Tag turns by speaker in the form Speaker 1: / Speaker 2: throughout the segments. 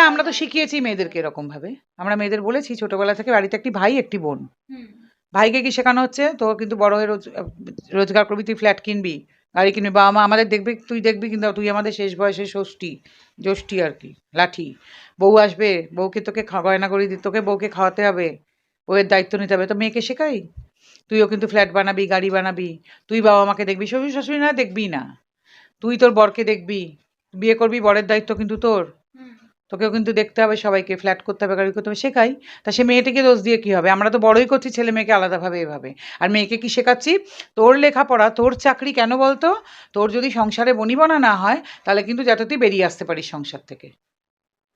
Speaker 1: না আমরা তো শিখিয়েছি মেয়েদেরকে এরকম ভাবে আমরা মেয়েদের বলেছি ছোটবেলা থেকে বাড়িতে একটি ভাই একটি বোন। ভাইকে কি শেখানো হচ্ছে? তোর কিন্তু বড় হয়ে রোজগার করবি তুই ফ্ল্যাট কিনবি গাড়ি কিনবি বাবা মা আমাদের দেখবি তুই দেখবি কিন্তু তুই আমাদের শেষ বয়সে ষষ্ঠী জ্যৈষ্ঠী আর কি লাঠি। বউ আসবে বউকে তোকে গয়না করে দি তোকে বউকে খাওয়াতে হবে বউয়ের দায়িত্ব নিতে হবে। তো মেয়েকে শেখাই তুইও কিন্তু ফ্ল্যাট বানাবি গাড়ি বানাবি তুই বাবা মাকে দেখবি শ্বশুর শাশুড়ি না দেখবি না। তুই তোর বরকে দেখবি বিয়ে করবি বরের দায়িত্ব কিন্তু তোর। তোকেও কিন্তু দেখতে হবে, সবাইকে ফ্ল্যাট করতে হবে কারণ হবে, শেখাই। তা সে মেয়েটিকে দোষ দিয়ে কী হবে? আমরা তো বড়ই করছি, ছেলে মেয়েকে আলাদাভাবে এভাবে। আর মেয়েকে কি শেখাচ্ছি? তোর লেখাপড়া, তোর চাকরি কেন বলতো? তোর যদি সংসারে বনিবনা না হয়, তাহলে কিন্তু যাতে তুই বেরিয়ে আসতে পারিস সংসার থেকে।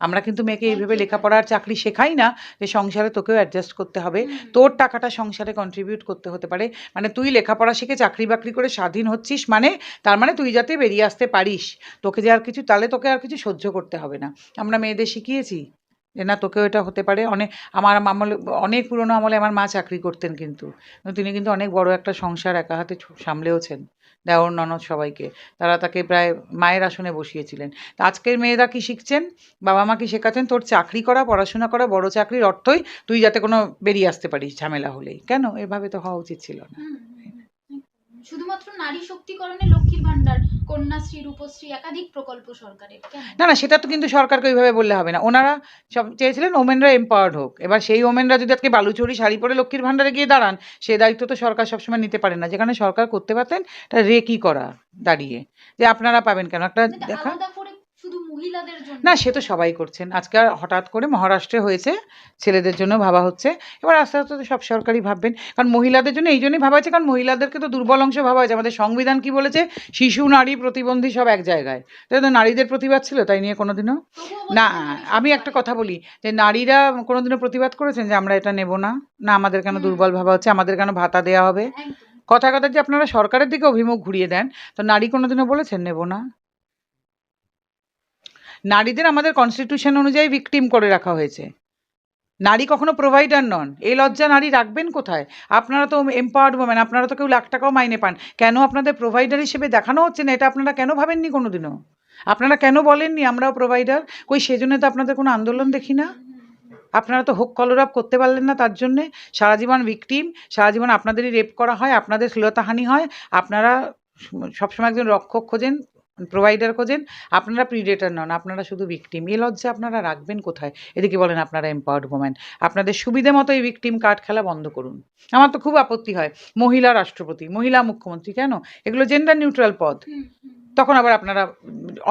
Speaker 1: আমরা কিন্তু মেয়েকে এইভাবে লেখাপড়া আর চাকরি শেখাই না যে সংসারে তোকেও অ্যাডজাস্ট করতে হবে। তোর টাকাটা সংসারে কন্ট্রিবিউট করতে হতে পারে। মানে তুই লেখাপড়া শিখে চাকরি বাকরি করে স্বাধীন হচ্ছিস মানে তার মানে তুই যাতে বেরিয়ে আসতে পারিস। তোকে যে আর কিছু তাহলে তোকে আর কিছু সহ্য করতে হবে না। আমরা মেয়েদের শিখিয়েছি যে না তোকেও এটা হতে পারে। অনেক আমার আমলে অনেক পুরনো আমলে আমার মা চাকরি করতেন কিন্তু। তিনি কিন্তু অনেক বড় একটা সংসার একা হাতে সামলেওছেন। দেওর ননদ সবাইকে। তারা তাকে প্রায় মায়ের আসনে বসিয়েছিলেন। আজকের মেয়েরা কি শিখছেন? বাবা মা কি শেখাচ্ছেন? তোর চাকরি করা, পড়াশোনা করা, বড় চাকরির অর্থই তুই যাতে কোনো বেরিয়ে আসতে পারিস ঝামেলা হলেই। কেন? এভাবে তো হওয়া উচিত ছিল না।
Speaker 2: শুধুমাত্র নারী শক্তিকরণে লক্ষ্মীর ভান্ডার কন্যাশ্রী রূপশ্রী একাধিক প্রকল্প সরকারের।
Speaker 1: না না সেটা তো কিন্তু সরকারকে ওইভাবে বললে হবে না। ওনারা সব চেয়েছিলেন ওমেনরা এম্পাওয়ার্ড হোক। এবার সেই ওমেনরা যদি আজকে বালুচরি শাড়ি পরে লক্ষ্মীর ভান্ডারে গিয়ে দাঁড়ান সে দায়িত্ব তো সরকার সবসময় নিতে পারে না। যেখানে সরকার করতে পারতেন এটা রে করা দাঁড়িয়ে? যে আপনারা পাবেন কেন? একটা দেখা
Speaker 2: মহিলাদের জন্য?
Speaker 1: না সে তো সবাই করছেন। আজকে হঠাৎ করে মহারাষ্ট্রে হয়েছে ছেলেদের জন্য ভাবা হচ্ছে। এবার আস্তে আস্তে তো সব সরকারই ভাববেন। কারণ মহিলাদের জন্য এই জন্যই ভাবা হয়েছে কারণ মহিলাদেরকে তো দুর্বল অংশ ভাবা হয়েছে। আমাদের সংবিধান কি বলেছে? শিশু নারী প্রতিবন্ধী সব এক জায়গায়। তাই তো নারীদের প্রতিবাদ ছিল তাই নিয়ে কোনোদিনও? না আমি একটা কথা বলি যে নারীরা কোনোদিনও প্রতিবাদ করেছেন যে আমরা এটা নেব না? না আমাদের কেন দুর্বল ভাবা হচ্ছে? আমাদের কেন ভাতা দেওয়া হবে? কথা কথা যে আপনারা সরকারের দিকে অভিমুখ ঘুরিয়ে দেন তো নারী কোনোদিনও বলেছেন নেব না? নারীদের আমাদের কনস্টিটিউশন অনুযায়ী ভিকটিম করে রাখা হয়েছে। নারী কখনো প্রোভাইডার নন। এই লজ্জা নারী রাখবেন কোথায়? আপনারা তো এম্পাওয়ার্ড ওমেন আপনারা তো কেউ লাখ টাকাও মাইনে পান। কেন আপনাদের প্রোভাইডার হিসেবে দেখানো হচ্ছে না? এটা আপনারা কেন ভাবেননি কোনোদিনও? আপনারা কেন বলেননি আমরাও প্রোভাইডার কই, সেজন্য তো আপনাদের কোনো আন্দোলন দেখি না? আপনারা তো হোক কলরাপ করতে পারলেন না তার জন্যে। সারা জীবন ভিকটিম সারা জীবন আপনাদেরই রেপ করা হয়, আপনাদের শ্লীলতাহানি হয়। আপনারা সবসময় একজন রক্ষক খোঁজেন প্রোভাইডার খোঁজেন আপনারা প্রিডেটার নন আপনারা শুধু ভিকটিম এ লজ্জা আপনারা রাখবেন কোথায়? এদিকে বলেন আপনারা এম্পাওয়ার্ড ওমেন আপনাদের সুবিধে মতো এই ভিকটিম কার্ড খেলা বন্ধ করুন। আমার তো খুব আপত্তি হয় মহিলা রাষ্ট্রপতি মহিলা মুখ্যমন্ত্রী কেন? এগুলো জেন্ডার নিউট্রাল পদ। তখন আবার আপনারা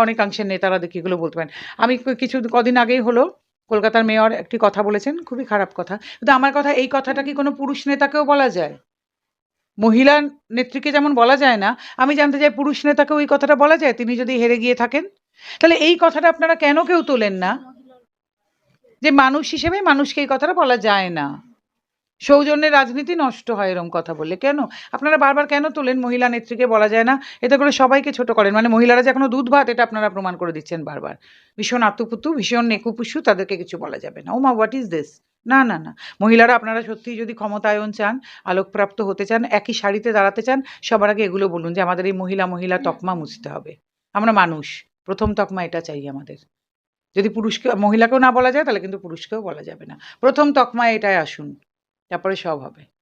Speaker 1: অনেকাংশের নেতারা দেখি এগুলো বলতে পারেন। আমি কিছু কদিন আগেই হলো কলকাতার মেয়র একটি কথা বলেছেন খুবই খারাপ কথা। কিন্তু আমার কথা এই কথাটা কি কোনো পুরুষ নেতাকেও বলা যায়? মহিলা নেত্রীকে যেমন বলা যায় না, আমি জানতে চাই পুরুষ নেতাকেও এই কথাটা বলা যায়? তিনি যদি হেরে গিয়ে থাকেন? তাহলে এই কথাটা আপনারা কেন কেউ তোলেন না? যে মানুষ হিসেবে মানুষকে এই কথাটা বলা যায় না। সৌজন্যের রাজনীতি নষ্ট হয় এরকম কথা বললে। কেন? আপনারা বারবার কেন তোলেন মহিলা নেত্রীকে বলা যায় না? এতে করে সবাইকে ছোট করেন। মানে মহিলারা যে এখনও দুধ ভাত এটা আপনারা প্রমাণ করে দিচ্ছেন বারবার। ভীষণ আতুপুতু ভীষণ নেকুপুসু তাদেরকে কিছু বলা যাবে না। ও মা হোয়াট ইজ দিস না না না। মহিলারা আপনারা সত্যিই যদি ক্ষমতায়ন চান, আলোকপ্রাপ্ত হতে চান, একই শাড়িতে দাঁড়াতে চান, সবার আগে এগুলো বলুন যে আমাদের এই মহিলা মহিলা তকমা মুছতে হবে। আমরা মানুষ। প্রথম তকমা এটা চাই আমাদের। যদি পুরুষকে, মহিলাকেও না বলা যায়, তাহলে কিন্তু পুরুষকেও বলা যাবে না। প্রথম তকমা এটাই আসুন, তারপরে সব হবে।